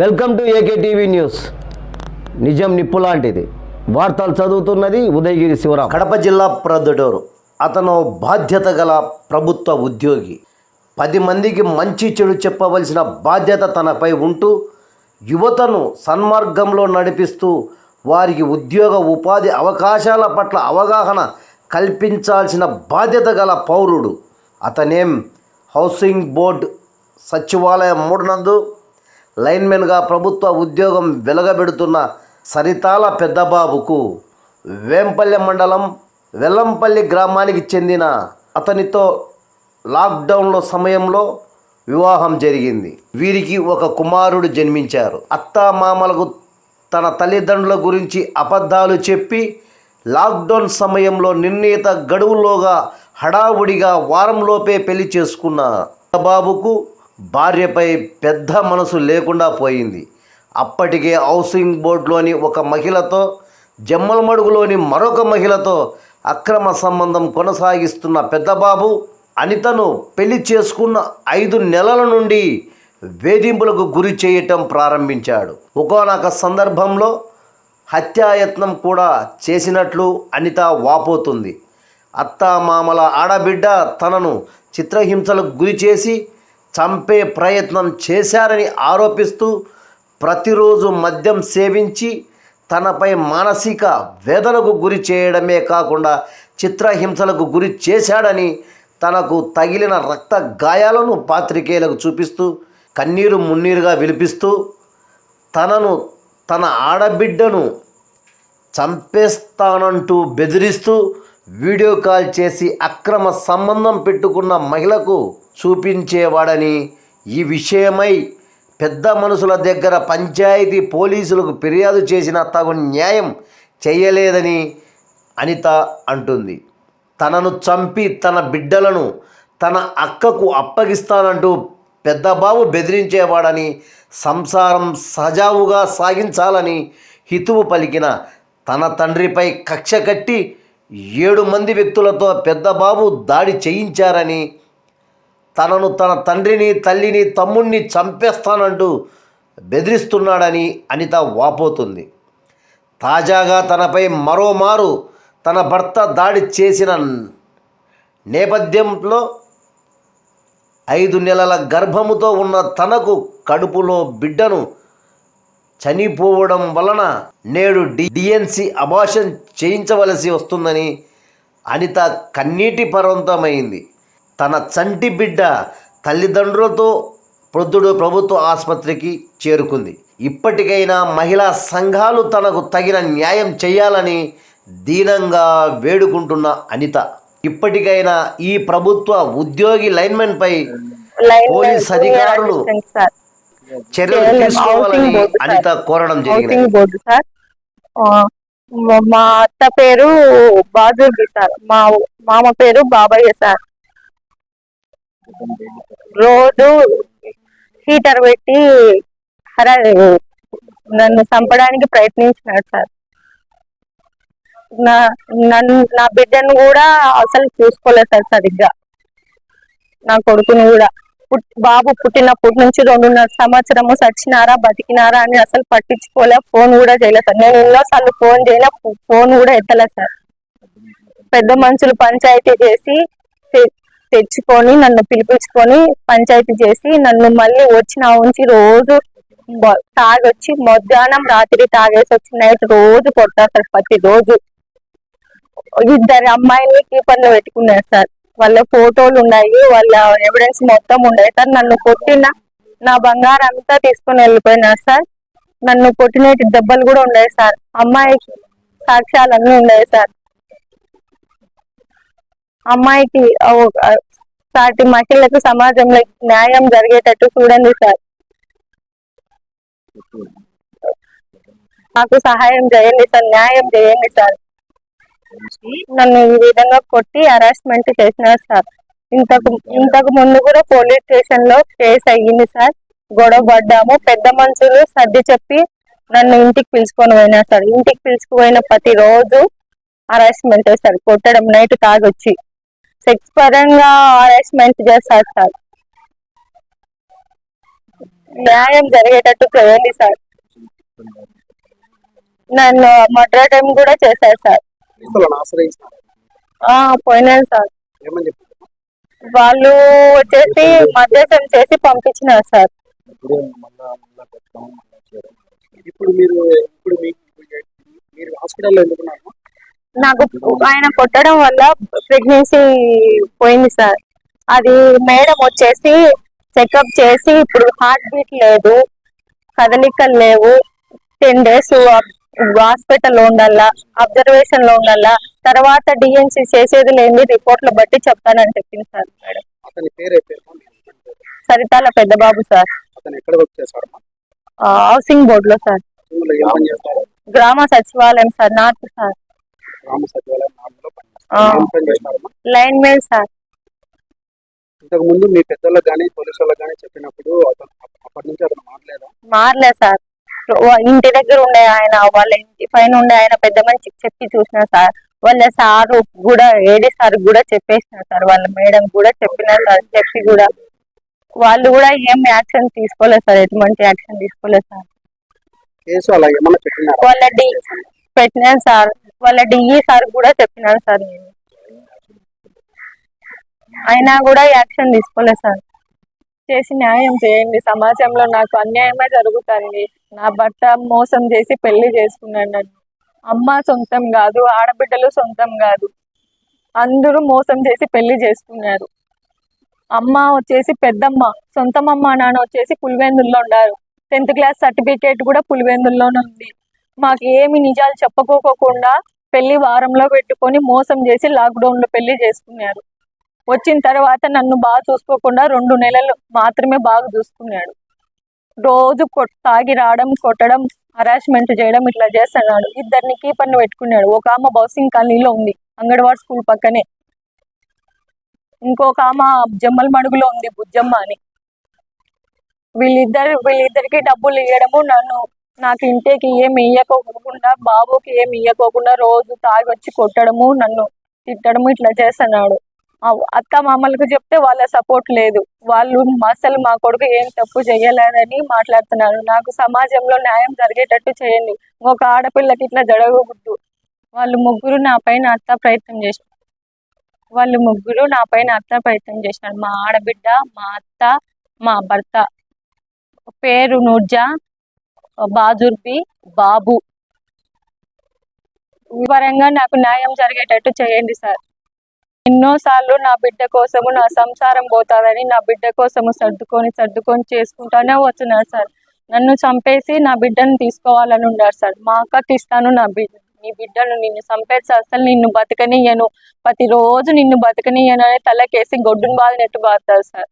Welcome to AK TV news. నిజం నిప్పు లాంటిది. వార్తలు చదువుతున్నది ఉదయగిరి శివరాం. కడప జిల్లా ప్రొద్దుటూరు. అతను బాధ్యత గల ప్రభుత్వ ఉద్యోగి. పది మందికి మంచి చెడు చెప్పవలసిన బాధ్యత తనపై ఉంటూ యువతను సన్మార్గంలో నడిపిస్తూ వారికి ఉద్యోగ ఉపాధి అవకాశాల పట్ల అవగాహన కల్పించాల్సిన బాధ్యత గల పౌరుడు. అతనేం హౌసింగ్ బోర్డ్ సచివాలయం మూడునందు లైన్మెన్గా ప్రభుత్వ ఉద్యోగం వెలగబెడుతున్న సరితాల పెద్దబాబుకు వేంపల్లె మండలం వెల్లంపల్లి గ్రామానికి చెందిన అతనితో లాక్డౌన్లో సమయంలో వివాహం జరిగింది. వీరికి ఒక కుమారుడు జన్మించారు. అత్తా మామలకు తన తల్లిదండ్రుల గురించి అబద్ధాలు చెప్పి లాక్డౌన్ సమయంలో నిర్ణీత గడువులోగా హడావుడిగా వారంలోపే పెళ్ళి చేసుకున్న బాబుకు భార్యపై పెద్ద మనసు లేకుండా పోయింది. అప్పటికే హౌసింగ్ బోర్డులోని ఒక మహిళతో జమ్మలమడుగులోని మరొక మహిళతో అక్రమ సంబంధం కొనసాగిస్తున్న పెద్దబాబు అనితను పెళ్ళి చేసుకున్న ఐదు నెలల నుండి వేధింపులకు గురి చేయటం ప్రారంభించాడు. ఒకనొక సందర్భంలో హత్యాయత్నం కూడా చేసినట్లు అనిత వాపోతుంది. అత్తామామల ఆడబిడ్డ తనను చిత్రహింసలకు గురి చేసి చంపే ప్రయత్నం చేశారని ఆరోపిస్తూ ప్రతిరోజు మద్యం సేవించి తనపై మానసిక వేదనకు గురి చేయడమే కాకుండా చిత్రహింసలకు గురి చేశాడని తనకు తగిలిన రక్త గాయాలను పాత్రికేయులకు చూపిస్తూ కన్నీరు మున్నీరుగా విలిపిస్తూ తనను తన ఆడబిడ్డను చంపేస్తానంటూ బెదిరిస్తూ వీడియో కాల్ చేసి అక్రమ సంబంధం పెట్టుకున్న మహిళకు చూపించేవాడని ఈ విషయమై పెద్ద మనుషుల దగ్గర పంచాయతీ పోలీసులకు ఫిర్యాదు చేసిన తగు న్యాయం చేయలేదని అనిత అంటుంది. తనను చంపి తన బిడ్డలను తన అక్కకు అప్పగిస్తానంటూ పెద్దబాబు బెదిరించేవాడని సంసారం సజావుగా సాగించాలని హితువు పలికిన తన తండ్రిపై కక్ష కట్టి ఏడు మంది వ్యక్తులతో పెద్దబాబు దాడి చేయించారని తనను తన తండ్రిని తల్లిని తమ్ముణ్ణి చంపేస్తానంటూ బెదిరిస్తున్నాడని అనిత వాపోతుంది. తాజాగా తనపై మరోమారు తన భర్త దాడి చేసిన నేపథ్యంలో ఐదు నెలల గర్భముతో ఉన్న తనకు కడుపులో బిడ్డను చనిపోవడం వలన నేడు డి డిఎన్సి అబార్షన్ చేయించవలసి వస్తుందని అనిత కన్నీటి పర్వంతమైంది. తన చంటి బిడ్డ తల్లిదండ్రులతో ప్రొద్దుడు ప్రభుత్వ ఆసుపత్రికి చేరుకుంది. ఇప్పటికైనా మహిళా సంఘాలు తనకు తగిన న్యాయం చేయాలని దీనంగా వేడుకుంటున్న అనిత. ఇప్పటికైనా ఈ ప్రభుత్వ ఉద్యోగి లైన్మెన్పై పోలీస్ అధికారులు చర్యలు తీసుకోవాలని. అనిత కోరడం జరిగింది. మా- మా అత్త పేరు బాజుర్గి సార్. మా మామ పేరు బాబయ్య సార్. రోజు హీటర్ పెట్టి హరా నన్ను చంపడానికి ప్రయత్నించినాడు సార్. నా నన్ను నా బిడ్డను కూడా అసలు చూసుకోలేదు సార్ సరిగ్గా. నా కొడుకుని కూడా. బాబు పుట్టినప్పటి నుంచి రెండున్నర సంవత్సరము సచ్చినారా బతికినారా అని అసలు పట్టించుకోలే ఫోన్ కూడా చేయలేదు సార్. నేను ఎన్నోసార్లు ఫోన్ చేయలే ఫోన్ కూడా ఎత్తలే సార్. పెద్ద మనుషులు పంచాయతీ చేసి తెచ్చుకొని నన్ను పిలిపించుకొని పంచాయతీ చేసి నన్ను మళ్ళీ వచ్చిన ఉంచి రోజు తాగొచ్చి మధ్యాహ్నం రాత్రి తాగేసి వచ్చి నైట్ రోజు కొడతారు సార్ ప్రతి రోజు ఇద్దరు అమ్మాయిని కీపర్లో పెట్టుకున్నారు సార్. వాళ్ళ ఫోటోలు ఉన్నాయి వాళ్ళ ఎవిడెన్స్ మొత్తం ఉన్నాయి. సార్ నన్ను కొట్టిన నా బంగారం అంతా తీసుకుని వెళ్ళిపోయినారు సార్. నన్ను కొట్టినట్టు దెబ్బలు కూడా ఉన్నాయి సార్. అమ్మాయికి సాక్ష్యాలన్నీ ఉన్నాయి సార్. అమ్మాయికి సాటి మహిళలకు సమాజంలో న్యాయం జరిగేటట్టు చూడండి సార్. నాకు సహాయం చేయండి సార్ న్యాయం చేయండి సార్. నన్ను ఈ విధంగా కొట్టి హరాస్మెంట్ చేసినారు సార్. ఇంతకు ఇంతకు ముందు కూడా పోలీస్ స్టేషన్లో కేసు అయ్యింది సార్. గొడవ పడ్డాము పెద్ద మనుషులు సర్ది చెప్పి నన్ను ఇంటికి పిలుచుకొని పోయినా సార్. ఇంటికి పిలుచుకుపోయిన ప్రతి రోజు హరాస్మెంట్ సార్ కొట్టడం నైట్ తాగొచ్చి. సెక్స్ పరంగా హరాస్మెంట్ చేస్తారు సార్. న్యాయం జరిగేటట్టు చేయండి సార్. నన్ను మర్డర్ టైం కూడా చేశారు సార్. పోయినాను సార్. వాళ్ళు వచ్చేసి మధ్యస్థం చేసి పంపించినారు సార్. ఇప్పుడు మీరు ఇప్పుడు మీరు హాస్పిటల్లో ఎందుకున్నారు? నాకు ఆయన కొట్టడం వల్ల ప్రెగ్నెన్సీ పోయింది సార్. అది మేడం వచ్చేసి చెకప్ చేసి ఇప్పుడు హార్ట్ బీట్ లేదు కదలికలు లేవు టెన్ డేస్ హాస్పిటల్లో ఉండాలా అబ్జర్వేషన్లో ఉండాలా తర్వాత డిఎన్సి చేసేది లేని రిపోర్ట్ల బట్టి చెప్తానని చెప్పింది సార్ మేడం? సరితాల పెద్ద బాబు సార్ హౌసింగ్ బోర్డ్లో సార్. గ్రామ సచివాలయం సార్ నార్త్ సార్. గ్రామ సచివాలయం నాలుగులో లైన్ మెన్ సార్. ఇంతకు ముందు మీ పెద్దలకు కానీ పోలీసు వాళ్ళకి కానీ చెప్పినప్పుడు అతను అప్పటి నుంచి అతను మారలేదా మారలే సార్. ఇంటి దగ్గర ఉండే ఆయన వాళ్ళ ఇంటి పైన ఉండే ఆయన పెద్ద మనిషికి చెప్పి చూసిన సార్. వాళ్ళ సారు కూడా ఏడి సార్ కూడా చెప్పేసిన సార్. వాళ్ళ మేడం కూడా చెప్పిన సార్ చెప్పి కూడా. వాళ్ళు కూడా ఏం యాక్షన్ తీసుకోలేదు సార్. ఎటువంటి యాక్షన్ తీసుకోలేదు సార్. వాళ్ళ డి పెట్టినాను సార్. వాళ్ళ డిఈ సార్ కూడా చెప్పినాను సార్ నేను. అయినా కూడా యాక్షన్ తీసుకోలేదు సార్. చేసి న్యాయం చేయండి. సమాజంలో నాకు అన్యాయమే జరుగుతుంది. నా భర్త మోసం చేసి పెళ్ళి చేసుకున్నాడు నన్ను. అమ్మ సొంతం కాదు ఆడబిడ్డలు సొంతం కాదు. అందరూ మోసం చేసి పెళ్ళి చేసుకున్నారు. అమ్మ వచ్చేసి పెద్దమ్మ సొంతం అమ్మ నాన్న వచ్చేసి పులివెందుల్లో ఉన్నారు టెన్త్ క్లాస్ సర్టిఫికేట్ కూడా పులివెందుల్లోనే ఉంది. మాకు ఏమి నిజాలు చెప్పుకోకుండా పెళ్ళి వారంలో పెట్టుకొని మోసం చేసి లాక్డౌన్లో పెళ్ళి చేసుకున్నారు వచ్చిన తర్వాత నన్ను బాగా చూసుకోకుండా రెండు నెలలు మాత్రమే బాగా చూసుకున్నాడు. రోజు తాగి రావడం కొట్టడం హరాస్మెంట్ చేయడం ఇట్లా చేస్తున్నాడు. ఇద్దరిని కీపర్ని పెట్టుకున్నాడు. ఒక ఆమె బౌసింగ్ కాలనీలో ఉంది అంగన్వాడి స్కూల్ పక్కనే. ఇంకొక ఆమె జమ్మల మడుగులో ఉంది బుజ్జమ్మ అని. వీళ్ళిద్దరు వీళ్ళిద్దరికి డబ్బులు ఇవ్వడము నన్ను నాకు ఇంటికి ఏమి ఇయ్యకోకుండా బాబుకి ఏమి ఇయ్యకోకుండా రోజు తాగి వచ్చి కొట్టడము నన్ను తిట్టడము ఇట్లా చేస్తున్నాడు. అత్త మామలకు చెప్తే వాళ్ళ సపోర్ట్ లేదు. వాళ్ళు అసలు మా కొడుకు ఏం తప్పు చేయలేదని మాట్లాడుతున్నారు. నాకు సమాజంలో న్యాయం జరిగేటట్టు చేయండి. ఒక ఆడపిల్లకి ఇట్లా జరగకూడదు. వాళ్ళు ముగ్గురు నా పైన అత్త ప్రయత్నం చేశారు. వాళ్ళు ముగ్గురు నా పైన అత్త ప్రయత్నం చేశారు. మా ఆడబిడ్డ మా అత్త మా భర్త. పేరు నూర్జా బాజుర్బి బాబు. ఈ పరంగా నాకు న్యాయం జరిగేటట్టు చేయండి సార్. ఎన్నోసార్లు నా బిడ్డ కోసము నా సంసారం పోతాదని నా బిడ్డ కోసము సర్దుకొని సర్దుకొని చేసుకుంటానే వచ్చినారు సార్. నన్ను చంపేసి నా బిడ్డను తీసుకోవాలని ఉన్నారు సార్. మా అక్క తీస్తాను నా బిడ్డ నీ బిడ్డను నిన్ను చంపేసి అసలు నిన్ను బతకనియ్యను. ప్రతిరోజు నిన్ను బతకనియ్యను అని తలకేసి గొడ్డును బాదినట్టు బాగుతారు సార్.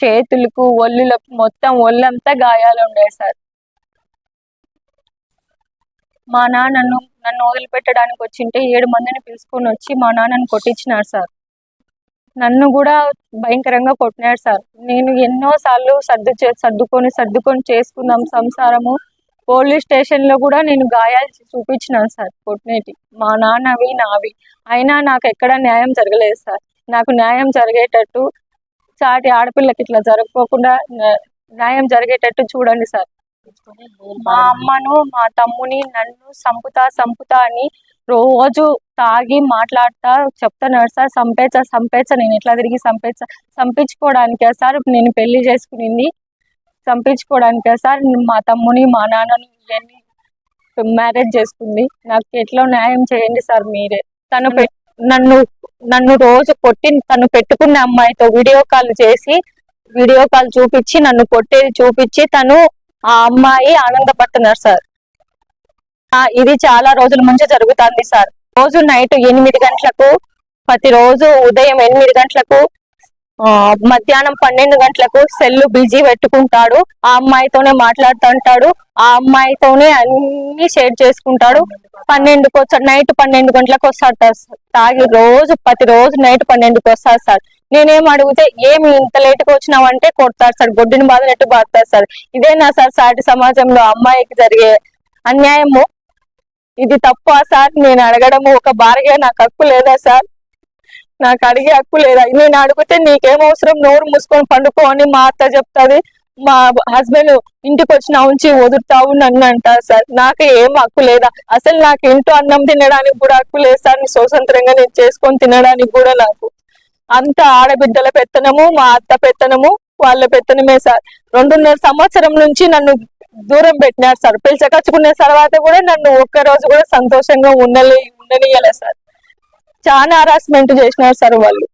చేతులకు ఒళ్ళులకు మొత్తం ఒళ్ళంతా గాయాలు ఉన్నాయి సార్. మా నాన్న నన్ను నన్ను వదిలిపెట్టడానికి వచ్చింటే ఏడు మందిని పిలుచుకొని వచ్చి మా నాన్నని కొట్టించినారు సార్. నన్ను కూడా భయంకరంగా కొట్టినాడు సార్. నేను ఎన్నోసార్లు సర్దు చే సర్దుకొని సర్దుకొని చేసుకున్నాం సంసారము. పోలీస్ స్టేషన్లో కూడా నేను గాయాలు చూపించినాను సార్ కొట్టినేటి మా నాన్నవి నావి. అయినా నాకు ఎక్కడ న్యాయం జరగలేదు సార్. నాకు న్యాయం జరిగేటట్టు చాటి ఆడపిల్లకి ఇట్లా జరగకోకుండా న్యాయం జరిగేటట్టు చూడండి సార్. మా అమ్మను మా తమ్ముని నన్ను సంపుతా సంపుతా అని రోజు తాగి మాట్లాడతా చెప్తున్నాడు సార్ సంపేచా సంపేచా నేను ఎట్లా తిరిగి సంపేచా సంపించుకోవడానికే సార్ నేను పెళ్ళి చేసుకునింది. సంపించుకోవడానికే సార్ మా తమ్ముని మా నాన్నని ఇవన్నీ మ్యారేజ్ చేసుకుంది. నాకు ఎట్లా న్యాయం చేయండి సార్ మీరే? తను నన్ను నన్ను రోజు కొట్టి తను పెట్టుకున్న అమ్మాయితో వీడియో కాల్ చేసి వీడియో కాల్ చూపించి నన్ను కొట్టేది చూపించి తను ఆ అమ్మాయి ఆనందపడుతున్నారు సార్. ఆ, ఇది చాలా రోజుల ముందు జరుగుతుంది సార్. రోజు నైట్ ఎనిమిది గంటలకు ప్రతిరోజు ఉదయం ఎనిమిది గంటలకు ఆ, మధ్యాహ్నం పన్నెండు గంటలకు సెల్లు బిజీ పెట్టుకుంటాడు. ఆ అమ్మాయితోనే మాట్లాడుతుంటాడు. ఆ అమ్మాయితోనే అన్ని షేర్ చేసుకుంటాడు. పన్నెండుకి వచ్చాడు నైట్ పన్నెండు గంటలకు వస్తాడు సార్. తాగి రోజు ప్రతిరోజు నైట్ పన్నెండుకి వస్తాడు సార్. నేనేం అడిగితే ఏమి ఇంత లేట్గా వచ్చినావంటే కొడతారు సార్. గొడ్డుని బాధనట్టు బాధతాడు సార్. ఇదేనా సార్ సాటి సమాజంలో అమ్మాయికి జరిగే అన్యాయము? ఇది తప్ప సార్? నేను అడగడము ఒక భార్యగా నాకు హక్కు లేదా సార్? నాకు అడిగే హక్కు లేదా? నేను అడిగితే నీకేం అవసరం నోరు మూసుకొని పండుకో అని మా అత్త చెప్తాది. మా హస్బెండ్ ఇంటికి వచ్చిన ఉంచి వదులుతావు నన్ను అంటారు సార్. నాకు ఏం హక్కు లేదా? అసలు నాకు ఇంట్లో అన్నం తినడానికి కూడా హక్కు లేదు సార్. స్వతంత్రంగా నేను చేసుకొని తినడానికి కూడా నాకు అంత ఆడబిడ్డల పెత్తనము మా అత్త పెత్తనము వాళ్ళ పెత్తనమే సార్. రెండున్నర సంవత్సరం నుంచి నన్ను దూరం పెట్టినారు సార్. పిలిచకచ్చుకున్న తర్వాత కూడా నన్ను ఒక్క రోజు కూడా సంతోషంగా ఉండలే ఉండనియలే సార్. చాలా హరాస్మెంట్ చేసినారు సార్ వాళ్ళు.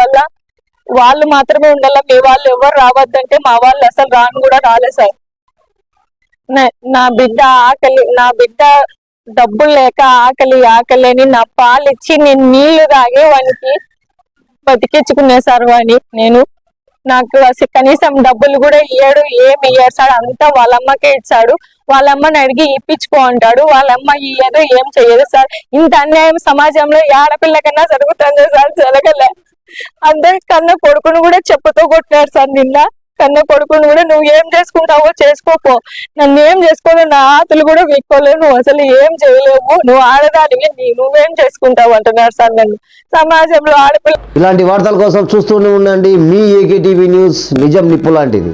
వల్ల వాళ్ళు మాత్రమే ఉండాల మీ వాళ్ళు ఎవరు రావద్దంటే మా వాళ్ళు అసలు రాను కూడా రాలే సార్. నా- నా బిడ్డ ఆకలి నా బిడ్డ డబ్బులు లేక ఆకలి ఆకలి అని నా పాలు ఇచ్చి నేను నీళ్ళు తాగే వానికి బతికించుకునే సార్ అని నేను నాకు అసలు కనీసం డబ్బులు కూడా ఇయ్యాడు ఏమి ఇయ్యాడు సార్. అంతా వాళ్ళ అమ్మకే ఇచ్చాడు. వాళ్ళ అమ్మని అడిగి ఇప్పించుకో అంటాడు. వాళ్ళ అమ్మ ఇయ్యదు ఏం చెయ్యదు సార్. ఇంత అన్యాయం సమాజంలో ఈ ఆడపిల్ల కన్నా జరుగుతుంది సార్ జరగలే. అందరి కన్న కొడుకును కూడా చెప్పుతో కొట్టినారు సార్ నిన్న. కన్న కొడుకుని కూడా నువ్వు ఏం చేసుకుంటావో చేసుకోపో. నన్ను ఏం చేసుకోలేవు నా ఆతులు కూడా వీక్కోలేవు నువ్వు అసలు ఏం చేయలేవు. నువ్వు ఆడదానివి నీ- నువ్వేం చేసుకుంటావు అంటున్నారు సార్ నన్ను సమాజంలో ఆడపిల్ల ఇలాంటి వార్తల కోసం చూస్తూనే ఉండండి. మీ ఏకే టీవీ న్యూస్ నిజం నిప్పు లాంటిది.